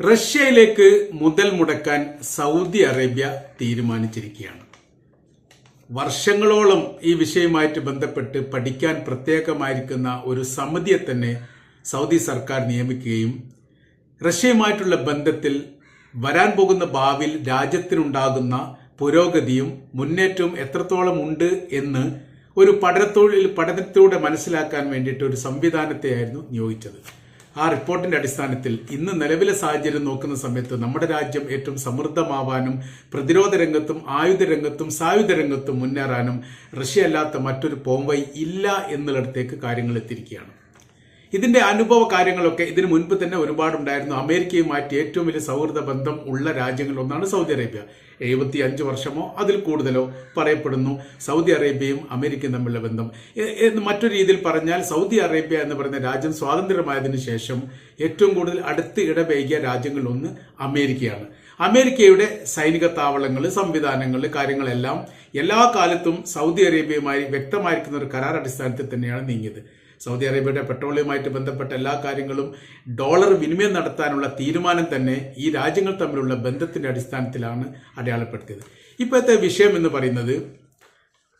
റഷ്യയിലേക്ക് മുതൽ മുടക്കാൻ Saudi Arabia തീരുമാനിച്ചിരിക്കുകയാണ്. വർഷങ്ങളോളം ഈ വിഷയമായിട്ട് ബന്ധപ്പെട്ട് പഠിക്കാൻ പ്രത്യേകമായിരിക്കുന്ന ഒരു സമിതിയെ തന്നെ സൗദി സർക്കാർ നിയമിക്കുകയും റഷ്യയുമായിട്ടുള്ള ബന്ധത്തിൽ വരാൻ പോകുന്ന ഭാവിയിൽ രാജ്യത്തിനുണ്ടാകുന്ന പുരോഗതിയും മുന്നേറ്റവും എത്രത്തോളം ഉണ്ട് എന്ന് ഒരു പഠനത്തോഴിൽ പഠനത്തിലൂടെ മനസ്സിലാക്കാൻ വേണ്ടിയിട്ട് ഒരു സംവിധാനത്തെയായിരുന്നു നിയോഗിച്ചത്. ആ റിപ്പോർട്ടിന്റെ അടിസ്ഥാനത്തിൽ ഇന്ന് നിലവിലെ സാഹചര്യം നോക്കുന്ന സമയത്ത് നമ്മുടെ രാജ്യം ഏറ്റവും സമൃദ്ധമാവാനും പ്രതിരോധ രംഗത്തും ആയുധ രംഗത്തും സായുധ രംഗത്തും മുന്നേറാനും റഷ്യ അല്ലാത്ത മറ്റൊരു പോംവൈ ഇല്ല എന്നുള്ളടത്തേക്ക് കാര്യങ്ങൾ എത്തിയിരിക്കുകയാണ്. ഇതിന്റെ അനുഭവ കാര്യങ്ങളൊക്കെ ഇതിനു മുൻപ് തന്നെ ഒരുപാടുണ്ടായിരുന്നു. അമേരിക്കയുമായിട്ട് ഏറ്റവും വലിയ സൗഹൃദ ബന്ധം ഉള്ള രാജ്യങ്ങളിലൊന്നാണ് സൗദി അറേബ്യ. എഴുപത്തി അഞ്ച് വർഷമോ അതിൽ കൂടുതലോ പറയപ്പെടുന്നു. സൗദി അറേബ്യയും അമേരിക്കയും തമ്മിലുള്ള ബന്ധം. മറ്റൊരു രീതിയിൽ പറഞ്ഞാൽ സൗദി അറേബ്യ എന്ന് പറയുന്ന രാജ്യം സ്വാതന്ത്ര്യമായതിനു ശേഷം ഏറ്റവും കൂടുതൽ അടുത്ത് ഇടപഴകിയ രാജ്യങ്ങളിലൊന്ന് അമേരിക്കയാണ്. അമേരിക്കയുടെ സൈനിക താവളങ്ങൾ സംവിധാനങ്ങൾ കാര്യങ്ങളെല്ലാം എല്ലാ കാലത്തും സൗദി അറേബ്യയുമായി വ്യക്തമായിരിക്കുന്ന ഒരു കരാർ അടിസ്ഥാനത്തിൽ തന്നെയാണ് നീങ്ങിയത്. സൗദി അറേബ്യയുടെ പെട്രോളിയവുമായിട്ട് ബന്ധപ്പെട്ട എല്ലാ കാര്യങ്ങളും ഡോളർ വിനിമയം നടത്താനുള്ള തീരുമാനം തന്നെ ഈ രാജ്യങ്ങൾ തമ്മിലുള്ള ബന്ധത്തിന്റെ അടിസ്ഥാനത്തിലാണ് അടയാളപ്പെടുത്തിയത്. ഇപ്പോഴത്തെ വിഷയം എന്ന് പറയുന്നത്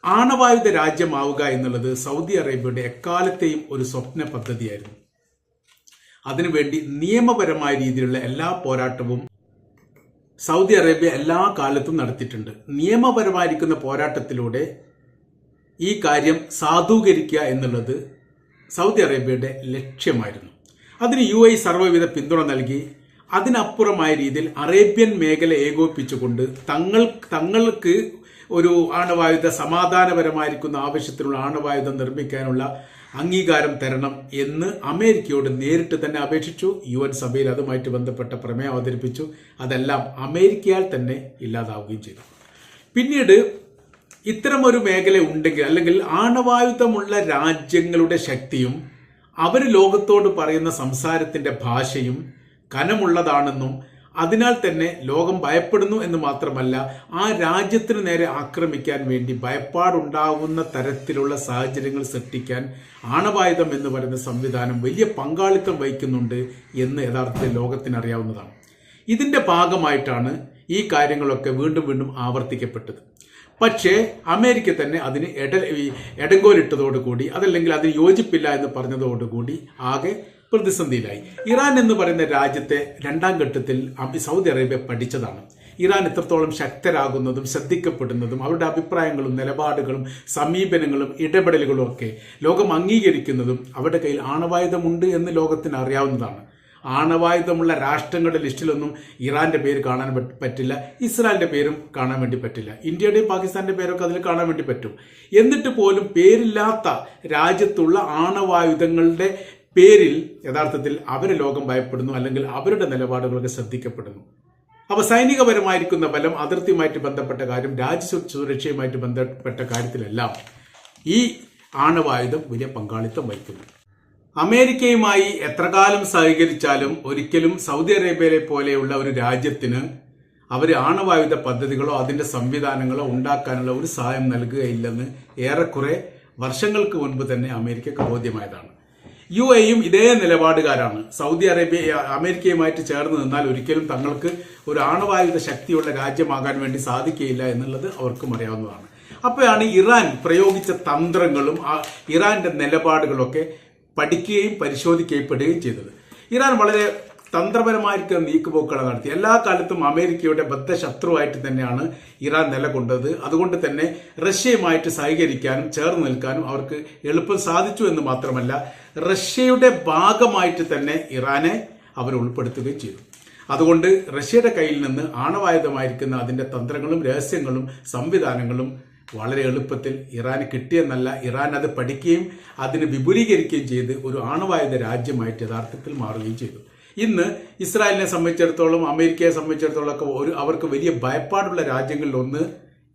ആണവായുധ രാജ്യമാവുക എന്നുള്ളത് സൗദി അറേബ്യയുടെ എക്കാലത്തെയും ഒരു സ്വപ്ന പദ്ധതിയായിരുന്നു. അതിനുവേണ്ടി നിയമപരമായ രീതിയിലുള്ള എല്ലാ പോരാട്ടവും സൗദി അറേബ്യ എല്ലാ കാലത്തും നടത്തിയിട്ടുണ്ട്. നിയമപരമായിരിക്കുന്ന പോരാട്ടത്തിലൂടെ ഈ കാര്യം സാധൂകരിക്കുക എന്നുള്ളത് സൗദി അറേബ്യയുടെ ലക്ഷ്യമായിരുന്നു. അതിന് യു ഐ സർവവിധ പിന്തുണ നൽകി അതിനപ്പുറമായ രീതിയിൽ അറേബ്യൻ മേഖല ഏകോപിപ്പിച്ചുകൊണ്ട് തങ്ങൾ തങ്ങൾക്ക് ഒരു ആണവായുധ സമാധാനപരമായിരിക്കുന്ന ആവശ്യത്തിനുള്ള ആണവായുധം നിർമ്മിക്കാനുള്ള അംഗീകാരം തരണം എന്ന് അമേരിക്കയോട് നേരിട്ട് തന്നെ അപേക്ഷിച്ചു. യു എൻ സഭയിൽ അതുമായിട്ട് ബന്ധപ്പെട്ട പ്രമേയം അവതരിപ്പിച്ചു. അതെല്ലാം അമേരിക്കയാൽ തന്നെ ഇല്ലാതാവുകയും ചെയ്തു. പിന്നീട് ഇത്തരമൊരു മേഖല ഉണ്ടെങ്കിൽ അല്ലെങ്കിൽ ആണവായുധമുള്ള രാജ്യങ്ങളുടെ ശക്തിയും അവർ ലോകത്തോട് പറയുന്ന സംസാരത്തിന്റെ ഭാഷയും കനമുള്ളതാണെന്നും അതിനാൽ തന്നെ ലോകം ഭയപ്പെടുന്നു എന്ന് മാത്രമല്ല ആ രാജ്യത്തിന് നേരെ ആക്രമിക്കാൻ വേണ്ടി ഭയപ്പാടുണ്ടാകുന്ന തരത്തിലുള്ള സാഹചര്യങ്ങൾ സൃഷ്ടിക്കാൻ ആണവായുധം എന്ന് പറയുന്ന സംവിധാനം വലിയ പങ്കാളിത്തം വഹിക്കുന്നുണ്ട് എന്ന് യഥാർത്ഥത്തിൽ ലോകത്തിന് അറിയാവുന്നതാണ് ഇതിന്റെ ഭാഗമായിട്ടാണ് ഈ കാര്യങ്ങളൊക്കെ വീണ്ടും വീണ്ടും ആവർത്തിക്കപ്പെട്ടത്. പക്ഷേ അമേരിക്ക തന്നെ അതിന് എട എടങ്കോലിട്ടതോടുകൂടി അതല്ലെങ്കിൽ അതിന് യോജിപ്പില്ല എന്ന് പറഞ്ഞതോടുകൂടി ആകെ പ്രതിസന്ധിയിലായി. ഇറാൻ എന്ന് പറയുന്ന രാജ്യത്തെ രണ്ടാം ഘട്ടത്തിൽ സൗദി അറേബ്യ പഠിച്ചതാണ്. ഇറാൻ എത്രത്തോളം ശക്തരാകുന്നതും ശ്രദ്ധിക്കപ്പെടുന്നതും അവരുടെ അഭിപ്രായങ്ങളും നിലപാടുകളും സമീപനങ്ങളും ഇടപെടലുകളും ഒക്കെ ലോകം അംഗീകരിക്കുന്നതും അവരുടെ കയ്യിൽ ആണവായുധമുണ്ട് എന്ന് ലോകത്തിന് അറിയാവുന്നതാണ്. ആണവായുധമുള്ള രാഷ്ട്രങ്ങളുടെ ലിസ്റ്റിലൊന്നും ഇറാന്റെ പേര് കാണാൻ പറ്റില്ല ഇസ്രായേലിന്റെ പേരും കാണാൻ വേണ്ടി പറ്റില്ല. ഇന്ത്യയുടെയും പാകിസ്ഥാന്റെ പേരൊക്കെ അതിൽ കാണാൻ വേണ്ടി പറ്റും. എന്നിട്ട് പോലും പേരില്ലാത്ത രാജ്യത്തുള്ള ആണവായുധങ്ങളുടെ പേരിൽ യഥാർത്ഥത്തിൽ അവരെ ലോകം ഭയപ്പെടുന്നു അല്ലെങ്കിൽ അവരുടെ നിലപാടുകളൊക്കെ ശ്രദ്ധിക്കപ്പെടുന്നു. അപ്പൊ സൈനികപരമായിരിക്കുന്ന ബലം അതിർത്തിയുമായിട്ട് ബന്ധപ്പെട്ട കാര്യം രാജ്യ സുരക്ഷയുമായിട്ട് ബന്ധപ്പെട്ട കാര്യത്തിലെല്ലാം ഈ ആണവായുധം വലിയ പങ്കാളിത്തം വഹിക്കുന്നു. അമേരിക്കയുമായി എത്ര കാലം സഹകരിച്ചാലും ഒരിക്കലും സൗദി അറേബ്യയിലെ പോലെയുള്ള ഒരു രാജ്യത്തിന് അവർ ആണവായുധ പദ്ധതികളോ അതിന്റെ സംവിധാനങ്ങളോ ഉണ്ടാക്കാനുള്ള ഒരു സഹായം നൽകുകയില്ലെന്ന് ഏറെക്കുറെ വർഷങ്ങൾക്ക് മുൻപ് തന്നെ അമേരിക്കക്ക് ബോധ്യമായതാണ്. യു എയും ഇതേ നിലപാടുകാരാണ്. സൗദി അറേബ്യ അമേരിക്കയുമായിട്ട് ചേർന്ന് നിന്നാൽ ഒരിക്കലും തങ്ങൾക്ക് ഒരു ആണവായുധ ശക്തിയുള്ള രാജ്യമാകാൻ വേണ്ടി സാധിക്കുകയില്ല എന്നുള്ളത് അവർക്കും അറിയാവുന്നതാണ്. അപ്പോഴാണ് ഇറാൻ പ്രയോഗിച്ച തന്ത്രങ്ങളും ഇറാന്റെ നിലപാടുകളൊക്കെ പഠിക്കുകയും പരിശോധിക്കപ്പെടുകയും ചെയ്തത്. ഇറാൻ വളരെ തന്ത്രപരമായിരിക്കുന്ന നീക്കുപോക്കുകൾ നടത്തി. എല്ലാ കാലത്തും അമേരിക്കയുടെ ബദ്ധശത്രുവായിട്ട് തന്നെയാണ് ഇറാൻ നിലകൊണ്ടത്. അതുകൊണ്ട് തന്നെ റഷ്യയുമായിട്ട് സഹകരിക്കാനും ചേർന്ന് നിൽക്കാനും അവർക്ക് എളുപ്പം സാധിച്ചു എന്ന് മാത്രമല്ല റഷ്യയുടെ ഭാഗമായിട്ട് തന്നെ ഇറാനെ അവർ ഉൾപ്പെടുത്തുകയും ചെയ്തു. അതുകൊണ്ട് റഷ്യയുടെ കയ്യിൽ നിന്ന് ആണവായുധമായിരിക്കുന്ന അതിന്റെ തന്ത്രങ്ങളും രഹസ്യങ്ങളും സംവിധാനങ്ങളും വളരെ എളുപ്പത്തിൽ ഇറാന് കിട്ടിയെന്നല്ല ഇറാൻ അത് പഠിക്കുകയും അതിന് വിപുലീകരിക്കുകയും ചെയ്ത് ഒരു ആണവായുധ രാജ്യമായിട്ട് യഥാർത്ഥത്തിൽ മാറുകയും ചെയ്തു. ഇന്ന് ഇസ്രായേലിനെ സംബന്ധിച്ചിടത്തോളം അമേരിക്കയെ സംബന്ധിച്ചിടത്തോളം ഒക്കെ ഒരു അവർക്ക് വലിയ ഭയപ്പാടുള്ള രാജ്യങ്ങളിൽ ഒന്ന്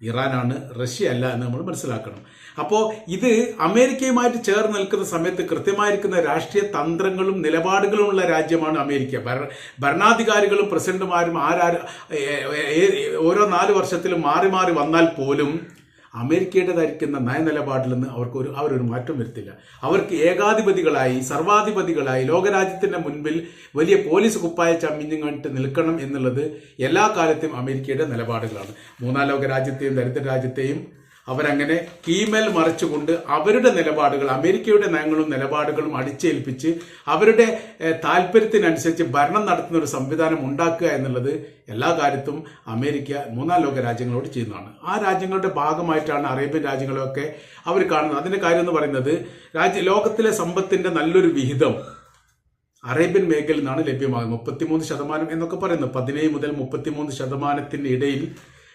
ഇറാനാണ് റഷ്യ അല്ല എന്ന് നമ്മൾ മനസ്സിലാക്കണം. അപ്പോൾ ഇത് അമേരിക്കയുമായിട്ട് ചേർന്ന് നിൽക്കുന്ന സമയത്ത് കൃത്യമായിരിക്കുന്ന രാഷ്ട്രീയ തന്ത്രങ്ങളും നിലപാടുകളും ഉള്ള രാജ്യമാണ് അമേരിക്ക. ഭര- ഭരണാധികാരികളും പ്രസിഡന്റുമാരും ആരാര് ഓരോ നാല് വർഷത്തിലും മാറി മാറി വന്നാൽ പോലും അമേരിക്കയുടേതായിരിക്കുന്ന നയനിലപാടിൽ നിന്ന് അവർക്ക് ഒരു അവരൊരു മാറ്റം വരുത്തില്ല. അവർക്ക് ഏകാധിപതികളായി സർവാധിപതികളായി ലോകരാജ്യത്തിന്റെ മുൻപിൽ വലിയ പോലീസ് കുപ്പായ ചമ്മിഞ്ഞുകൊണ്ട് നിൽക്കണം എന്നുള്ളത് എല്ലാ കാലത്തും അമേരിക്കയുടെ നിലപാടുകളാണ്. മൂന്നാം ലോക രാജ്യത്തെയും ദരിദ്ര രാജ്യത്തെയും അവരങ്ങനെ കീമേൽ മറിച്ചുകൊണ്ട് അവരുടെ നിലപാടുകൾ അമേരിക്കയുടെ നയങ്ങളും നിലപാടുകളും അടിച്ചേൽപ്പിച്ച് അവരുടെ താല്പര്യത്തിനനുസരിച്ച് ഭരണം നടത്തുന്ന ഒരു സംവിധാനം ഉണ്ടാക്കുക എന്നുള്ളത് എല്ലാ കാര്യത്തും അമേരിക്ക മൂന്നാം ലോക രാജ്യങ്ങളോട് ചെയ്യുന്നതാണ്. ആ രാജ്യങ്ങളുടെ ഭാഗമായിട്ടാണ് അറേബ്യൻ രാജ്യങ്ങളൊക്കെ അവർ കാണുന്നത്. അതിന്റെ കാര്യം എന്ന് പറയുന്നത് രാജ്യ ലോകത്തിലെ സമ്പത്തിന്റെ നല്ലൊരു വിഹിതം അറേബ്യൻ മേഖലയിൽ നിന്നാണ് ലഭ്യമാകുന്നത്. മുപ്പത്തിമൂന്ന് ശതമാനം എന്നൊക്കെ പറയുന്നു. പതിനേഴ് മുതൽ മുപ്പത്തിമൂന്ന് ശതമാനത്തിന്റെ ഇടയിൽ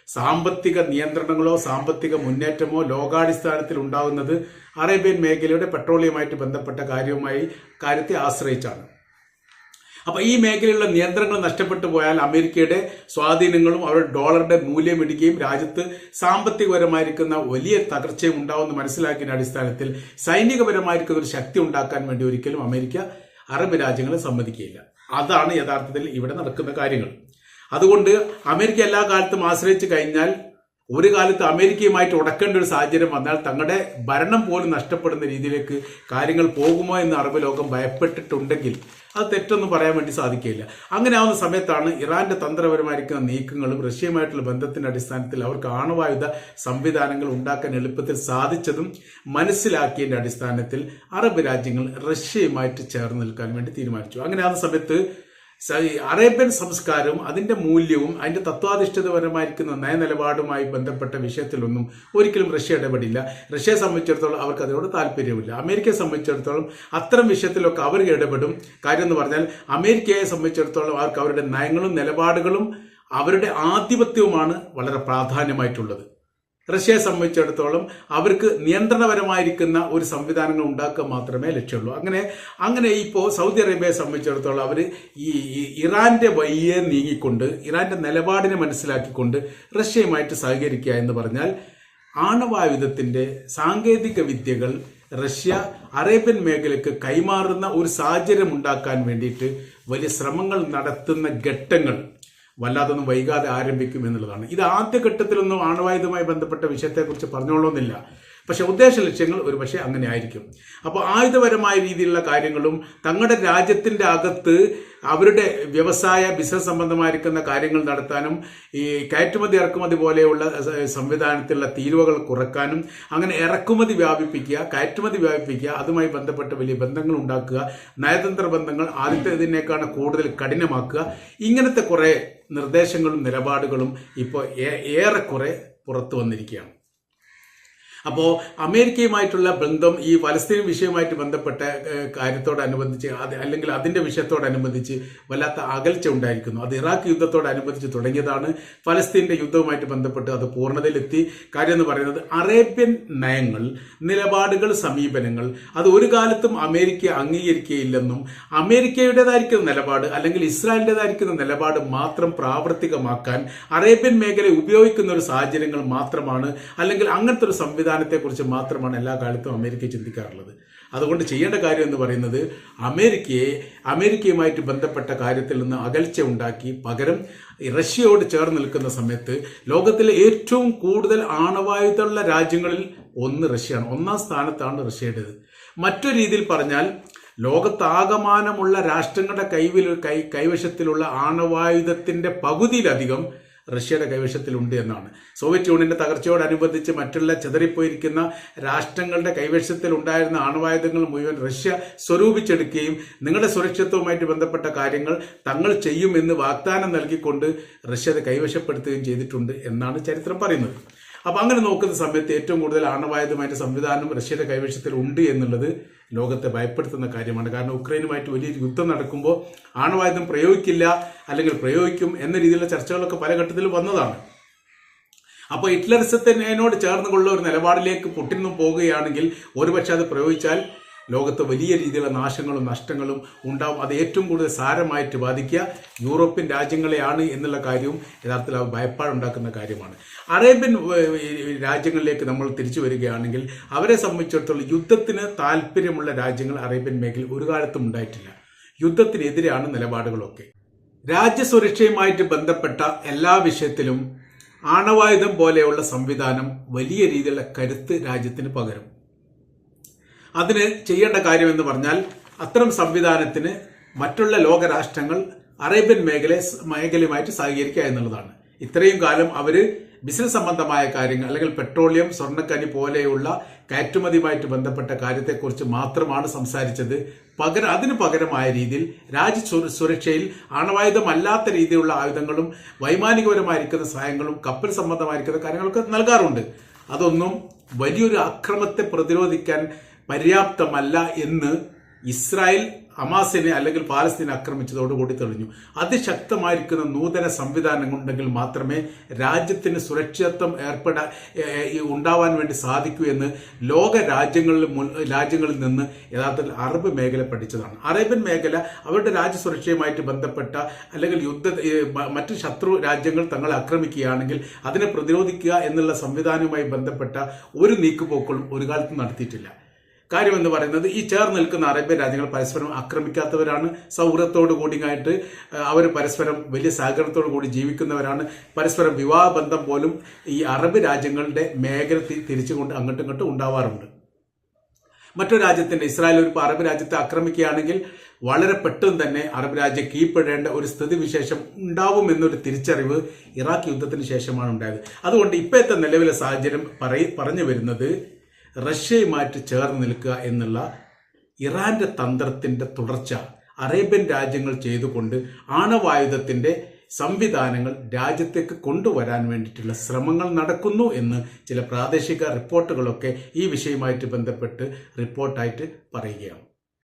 സാമ്പത്തിക നിയന്ത്രണങ്ങളോ സാമ്പത്തിക മുന്നേറ്റമോ ലോകാടിസ്ഥാനത്തിൽ ഉണ്ടാകുന്നത് അറേബ്യൻ മേഖലയുടെ പെട്രോളിയമായിട്ട് ബന്ധപ്പെട്ട കാര്യവുമായി കാര്യത്തെ ആശ്രയിച്ചാണ്. അപ്പൊ ഈ മേഖലയിലുള്ള നിയന്ത്രണങ്ങൾ നഷ്ടപ്പെട്ടു പോയാൽ അമേരിക്കയുടെ സ്വാധീനങ്ങളും അവരുടെ ഡോളറുടെ മൂല്യം ഇടുകയും രാജ്യത്ത് സാമ്പത്തികപരമായിരിക്കുന്ന വലിയ തകർച്ചയും ഉണ്ടാവുമെന്ന് മനസ്സിലാക്കിയ അടിസ്ഥാനത്തിൽ സൈനികപരമായിരിക്കുന്ന ഒരു ശക്തി ഉണ്ടാക്കാൻ വേണ്ടി ഒരിക്കലും അമേരിക്ക അറബ് രാജ്യങ്ങളെ സമ്മതിക്കുകയില്ല. അതാണ് യഥാർത്ഥത്തിൽ ഇവിടെ നടക്കുന്ന കാര്യങ്ങൾ. അതുകൊണ്ട് അമേരിക്ക എല്ലാ കാലത്തും ആശ്രയിച്ചു കഴിഞ്ഞാൽ ഒരു കാലത്ത് അമേരിക്കയുമായിട്ട് ഉടക്കേണ്ട ഒരു സാഹചര്യം വന്നാൽ തങ്ങളുടെ ഭരണം പോലും നഷ്ടപ്പെടുന്ന രീതിയിലേക്ക് കാര്യങ്ങൾ പോകുമോ എന്ന് അറബ് ലോകം ഭയപ്പെട്ടിട്ടുണ്ടെങ്കിൽ അത് തെറ്റൊന്നും പറയാൻ വേണ്ടി സാധിക്കില്ല അങ്ങനെ ആവുന്ന സമയത്താണ് ഇറാന്റെ തന്ത്രപരമായിരിക്കുന്ന നീക്കങ്ങളും റഷ്യയുമായിട്ടുള്ള ബന്ധത്തിന്റെ അടിസ്ഥാനത്തിൽ അവർക്ക് ആണവായുധ സംവിധാനങ്ങൾ ഉണ്ടാക്കാൻ എളുപ്പത്തിൽ സാധിച്ചതും മനസ്സിലാക്കിയതിന്റെ അടിസ്ഥാനത്തിൽ അറബ് രാജ്യങ്ങൾ റഷ്യയുമായിട്ട് ചേർന്ന് നിൽക്കാൻ വേണ്ടി തീരുമാനിച്ചു. അങ്ങനെ ആവുന്ന സമയത്ത് അറേബ്യൻ സംസ്കാരവും അതിന്റെ മൂല്യവും അതിന്റെ തത്വാധിഷ്ഠിതപരമായിരിക്കുന്ന നയനിലപാടുമായി ബന്ധപ്പെട്ട വിഷയത്തിലൊന്നും ഒരിക്കലും റഷ്യ ഇടപെടില്ല. റഷ്യയെ സംബന്ധിച്ചിടത്തോളം അവർക്ക് അതിനോട് താല്പര്യമില്ല. അമേരിക്കയെ സംബന്ധിച്ചിടത്തോളം അത്തരം വിഷയത്തിലൊക്കെ അവർ ഇടപെടും. കാര്യം എന്ന് പറഞ്ഞാൽ അമേരിക്കയെ സംബന്ധിച്ചിടത്തോളം അവർക്ക് അവരുടെ നയങ്ങളും നിലപാടുകളും അവരുടെ ആധിപത്യവുമാണ് വളരെ പ്രാധാന്യമായിട്ടുള്ളത്. റഷ്യയെ സംബന്ധിച്ചിടത്തോളം അവർക്ക് നിയന്ത്രണപരമായിരിക്കുന്ന ഒരു സംവിധാനങ്ങൾ ഉണ്ടാക്കുക മാത്രമേ ലക്ഷ്യമുള്ളൂ. അങ്ങനെ അങ്ങനെ ഇപ്പോൾ സൗദി അറേബ്യയെ സംബന്ധിച്ചിടത്തോളം അവർ ഈ ഇറാന്റെ വഴിയെ നീങ്ങിക്കൊണ്ട് ഇറാന്റെ നിലപാടിനെ മനസ്സിലാക്കിക്കൊണ്ട് റഷ്യയുമായിട്ട് സഹകരിക്കുക എന്ന് പറഞ്ഞാൽ ആണവായുധത്തിന്റെ സാങ്കേതിക വിദ്യകൾ റഷ്യ അറേബ്യൻ മേഖലയ്ക്ക് കൈമാറുന്ന ഒരു സാഹചര്യം ഉണ്ടാക്കാൻ വേണ്ടിയിട്ട് വലിയ ശ്രമങ്ങൾ നടത്തുന്ന ഘട്ടങ്ങൾ വല്ലാതൊന്നും വൈകാതെ ആരംഭിക്കും എന്നുള്ളതാണ്. ഇത് ആദ്യഘട്ടത്തിലൊന്നും ആണവായുധവുമായി ബന്ധപ്പെട്ട വിഷയത്തെക്കുറിച്ച് പറഞ്ഞോളന്നില്ല പക്ഷെ ഉദ്ദേശ ലക്ഷ്യങ്ങൾ ഒരു പക്ഷേ അങ്ങനെ ആയിരിക്കും അപ്പോൾ ആയുധപരമായ രീതിയിലുള്ള കാര്യങ്ങളും തങ്ങളുടെ രാജ്യത്തിന്റെ അകത്ത് അവരുടെ വ്യവസായ ബിസിനസ് സംബന്ധമായിരിക്കുന്ന കാര്യങ്ങൾ നടത്താനും ഈ കയറ്റുമതി ഇറക്കുമതി പോലെയുള്ള സംവിധാനത്തിലുള്ള തീരുവകൾ കുറക്കാനും അങ്ങനെ ഇറക്കുമതി വ്യാപിപ്പിക്കുക കയറ്റുമതി വ്യാപിപ്പിക്കുക അതുമായി ബന്ധപ്പെട്ട വലിയ ബന്ധങ്ങൾ ഉണ്ടാക്കുക നയതന്ത്ര ബന്ധങ്ങൾ ആദ്യത്തേതിനേക്കാണ് കൂടുതൽ കഠിനമാക്കുക. ഇങ്ങനത്തെ കുറേ നിർദ്ദേശങ്ങളും നിലപാടുകളും ഇപ്പോൾ ഏറെക്കുറെ പുറത്തു വന്നിരിക്കുകയാണ്. അപ്പോൾ അമേരിക്കയുമായിട്ടുള്ള ബന്ധം ഈ പലസ്തീൻ വിഷയവുമായിട്ട് ബന്ധപ്പെട്ട കാര്യത്തോടനുബന്ധിച്ച് അത് അല്ലെങ്കിൽ അതിന്റെ വിഷയത്തോടനുബന്ധിച്ച് വല്ലാത്ത അകൽച്ച ഉണ്ടായിരിക്കുന്നു. അത് ഇറാഖ് യുദ്ധത്തോടനുബന്ധിച്ച് തുടങ്ങിയതാണ് ഫലസ്തീന്റെ യുദ്ധവുമായിട്ട് ബന്ധപ്പെട്ട് അത് പൂർണതയിലെത്തി. കാര്യം എന്ന് പറയുന്നത് അറേബ്യൻ നയങ്ങൾ നിലപാടുകൾ സമീപനങ്ങൾ അത് ഒരു കാലത്തും അമേരിക്ക അംഗീകരിക്കുകയില്ലെന്നും അമേരിക്കയുടേതായിരിക്കുന്ന നിലപാട് അല്ലെങ്കിൽ ഇസ്രായേലിന്റെതായിരിക്കുന്ന നിലപാട് മാത്രം പ്രാവർത്തികമാക്കാൻ അറേബ്യൻ മേഖല ഉപയോഗിക്കുന്ന ഒരു സാഹചര്യങ്ങൾ മാത്രമാണ് അല്ലെങ്കിൽ അങ്ങനത്തെ ഒരു സംവിധാനത്തെക്കുറിച്ച് മാത്രമാണ് എല്ലാ കാലത്തും അമേരിക്ക ചിന്തിക്കാറുള്ളത്. അതുകൊണ്ട് ചെയ്യേണ്ട കാര്യം എന്ന് പറയുന്നത് അമേരിക്കയെ അമേരിക്കയുമായിട്ട് ബന്ധപ്പെട്ട കാര്യത്തിൽ നിന്ന് അകൽച്ച ഉണ്ടാക്കി പകരം റഷ്യയോട് ചേർന്ന് നിൽക്കുന്ന സമയത്ത് ലോകത്തിലെ ഏറ്റവും കൂടുതൽ ആണവായുധമുള്ള രാജ്യങ്ങളിൽ ഒന്ന് റഷ്യയാണ്. ഒന്നാം സ്ഥാനത്താണ് റഷ്യയുടേത്. മറ്റൊരു രീതിയിൽ പറഞ്ഞാൽ ലോകത്താകമാനമുള്ള രാഷ്ട്രങ്ങളുടെ കൈവിൽ കൈ കൈവശത്തിലുള്ള ആണവായുധത്തിന്റെ പകുതിയിലധികം റഷ്യയുടെ കൈവശത്തിലുണ്ട് എന്നാണ്. സോവിയറ്റ് യൂണിയന്റെ തകർച്ചയോടനുബന്ധിച്ച് മറ്റുള്ള ചെതറിപ്പോയിരിക്കുന്ന രാഷ്ട്രങ്ങളുടെ കൈവശത്തിൽ ഉണ്ടായിരുന്ന ആണവായുധങ്ങൾ മുഴുവൻ റഷ്യ സ്വരൂപിച്ചെടുക്കുകയും നിങ്ങളുടെ സുരക്ഷിതവുമായിട്ട് ബന്ധപ്പെട്ട കാര്യങ്ങൾ തങ്ങൾ ചെയ്യും എന്ന് വാഗ്ദാനം നൽകിക്കൊണ്ട് റഷ്യ അത് കൈവശപ്പെടുത്തുകയും ചെയ്തിട്ടുണ്ട് എന്നാണ് ചരിത്രം പറയുന്നത്. അപ്പൊ അങ്ങനെ നോക്കുന്ന സമയത്ത് ഏറ്റവും കൂടുതൽ ആണവായുധമായിട്ട് സംവിധാനം റഷ്യയുടെ കൈവശത്തിൽ ഉണ്ട് എന്നുള്ളത് ലോകത്തെ ഭയപ്പെടുത്തുന്ന കാര്യമാണ്. കാരണം ഉക്രൈനുമായിട്ട് വലിയ യുദ്ധം നടക്കുമ്പോൾ ആണവായുധം പ്രയോഗിക്കില്ല അല്ലെങ്കിൽ പ്രയോഗിക്കും എന്ന രീതിയിലുള്ള ചർച്ചകളൊക്കെ പല ഘട്ടത്തിലും വന്നതാണ്. അപ്പോൾ ഹിറ്റ്ലറിസത്തിനോട് ചേർന്നുകൊള്ള ഒരു നിലപാടിലേക്ക് പുട്ടിനും പോകുകയാണെങ്കിൽ ഒരുപക്ഷെ അത് പ്രയോഗിച്ചാൽ ലോകത്ത് വലിയ രീതിയിലുള്ള നാശങ്ങളും നഷ്ടങ്ങളും ഉണ്ടാവും. അത് ഏറ്റവും കൂടുതൽ സാരമായിട്ട് ബാധിക്കുക യൂറോപ്യൻ രാജ്യങ്ങളെയാണ് എന്നുള്ള കാര്യവും യഥാർത്ഥത്തിൽ അത് ഭയപ്പാടുണ്ടാക്കുന്ന കാര്യമാണ്. അറേബ്യൻ രാജ്യങ്ങളിലേക്ക് നമ്മൾ തിരിച്ചു വരികയാണെങ്കിൽ അവരെ സംബന്ധിച്ചിടത്തോളം യുദ്ധത്തിന് താല്പര്യമുള്ള രാജ്യങ്ങൾ അറേബ്യൻ മേഖലയിൽ ഒരു കാലത്തും ഉണ്ടായിട്ടില്ല. യുദ്ധത്തിനെതിരെയാണ് നിലപാടുകളൊക്കെ. രാജ്യസുരക്ഷയുമായിട്ട് ബന്ധപ്പെട്ട എല്ലാ വിഷയത്തിലും ആണവായുധം പോലെയുള്ള സംവിധാനം വലിയ രീതിയിലുള്ള കരുത്ത് രാജ്യത്തിന് പകരും. അതിന് ചെയ്യേണ്ട കാര്യം എന്ന് പറഞ്ഞാൽ അത്തരം സംവിധാനത്തിന് മറ്റുള്ള ലോകരാഷ്ട്രങ്ങൾ അറേബ്യൻ മേഖല മേഖലയുമായിട്ട് സഹകരിക്കുക എന്നുള്ളതാണ്. ഇത്രയും കാലം അവർ ബിസിനസ് സംബന്ധമായ കാര്യങ്ങൾ അല്ലെങ്കിൽ പെട്രോളിയം സ്വർണക്കനി പോലെയുള്ള കയറ്റുമതിയുമായിട്ട് ബന്ധപ്പെട്ട കാര്യത്തെക്കുറിച്ച് മാത്രമാണ് സംസാരിച്ചത്. പകരം അതിന് പകരമായ രീതിയിൽ രാജ്യ സുരക്ഷയിൽ ആണവായുധമല്ലാത്ത രീതിയിലുള്ള ആയുധങ്ങളും വൈമാനികപരമായിരിക്കുന്ന സഹായങ്ങളും കപ്പൽ സംബന്ധമായിരിക്കുന്ന കാര്യങ്ങളൊക്കെ നൽകാറുണ്ട്. അതൊന്നും വലിയൊരു അക്രമത്തെ പ്രതിരോധിക്കാൻ പര്യാപ്തമല്ല എന്ന് ഇസ്രായേൽ ഹമാസിനെ അല്ലെങ്കിൽ പാലസ്തീനെ ആക്രമിച്ചതോടുകൂടി തെളിഞ്ഞു. അതിശക്തമായിരിക്കുന്ന നൂതന സംവിധാനം ഉണ്ടെങ്കിൽ മാത്രമേ രാജ്യത്തിന് സുരക്ഷിതത്വം ഏർപ്പെടാൻ ഉണ്ടാവാൻ വേണ്ടി സാധിക്കൂ എന്ന് ലോക രാജ്യങ്ങളിൽ രാജ്യങ്ങളിൽ നിന്ന് യഥാർത്ഥത്തിൽ അറബ് മേഖല പഠിച്ചതാണ്. അറേബ്യൻ മേഖല അവരുടെ രാജ്യസുരക്ഷയുമായിട്ട് ബന്ധപ്പെട്ട അല്ലെങ്കിൽ യുദ്ധ മറ്റ് ശത്രു രാജ്യങ്ങൾ തങ്ങളെ ആക്രമിക്കുകയാണെങ്കിൽ അതിനെ പ്രതിരോധിക്കുക എന്നുള്ള സംവിധാനവുമായി ബന്ധപ്പെട്ട ഒരു നീക്കുപോക്കളും ഒരു കാലത്തും നടത്തിയിട്ടില്ല. കാര്യം എന്ന് പറയുന്നത് ഈ ചേർന്ന് നിൽക്കുന്ന അറേബ്യൻ രാജ്യങ്ങൾ പരസ്പരം ആക്രമിക്കാത്തവരാണ് സൗഹൃദത്തോടു കൂടിയായിട്ട് അവർ പരസ്പരം വലിയ സഹകരണത്തോടു കൂടി ജീവിക്കുന്നവരാണ്. പരസ്പരം വിവാഹ ബന്ധം പോലും ഈ അറബ് രാജ്യങ്ങളുടെ മേഖല തിരിച്ചുകൊണ്ട് അങ്ങോട്ടും ഇങ്ങോട്ടും ഉണ്ടാവാറുണ്ട്. മറ്റൊരു രാജ്യത്തിന്റെ ഇസ്രായേൽ ഒരു അറബ് രാജ്യത്തെ ആക്രമിക്കുകയാണെങ്കിൽ വളരെ പെട്ടെന്ന് തന്നെ അറബ് രാജ്യം കീഴ്പ്പെടേണ്ട ഒരു സ്ഥിതിവിശേഷം ഉണ്ടാവും എന്നൊരു തിരിച്ചറിവ് ഇറാഖ് യുദ്ധത്തിന് ശേഷമാണ് ഉണ്ടായത്. അതുകൊണ്ട് ഇപ്പോഴത്തെ നിലവിലെ സാഹചര്യം പറയ പറഞ്ഞു വരുന്നത് റഷ്യയുമായിട്ട് ചേർന്ന് നിൽക്കുക എന്നുള്ള ഇറാന്റെ തന്ത്രത്തിന്റെ തുടർച്ച അറേബ്യൻ രാജ്യങ്ങൾ ചെയ്തുകൊണ്ട് ആണവായുധത്തിന്റെ സംവിധാനങ്ങൾ രാജ്യത്തേക്ക് കൊണ്ടുവരാൻ വേണ്ടിയിട്ടുള്ള ശ്രമങ്ങൾ നടക്കുന്നു എന്ന് ചില പ്രാദേശിക റിപ്പോർട്ടുകളൊക്കെ ഈ വിഷയവുമായിട്ട് ബന്ധപ്പെട്ട് റിപ്പോർട്ടായിട്ട് പറയുകയാണ്.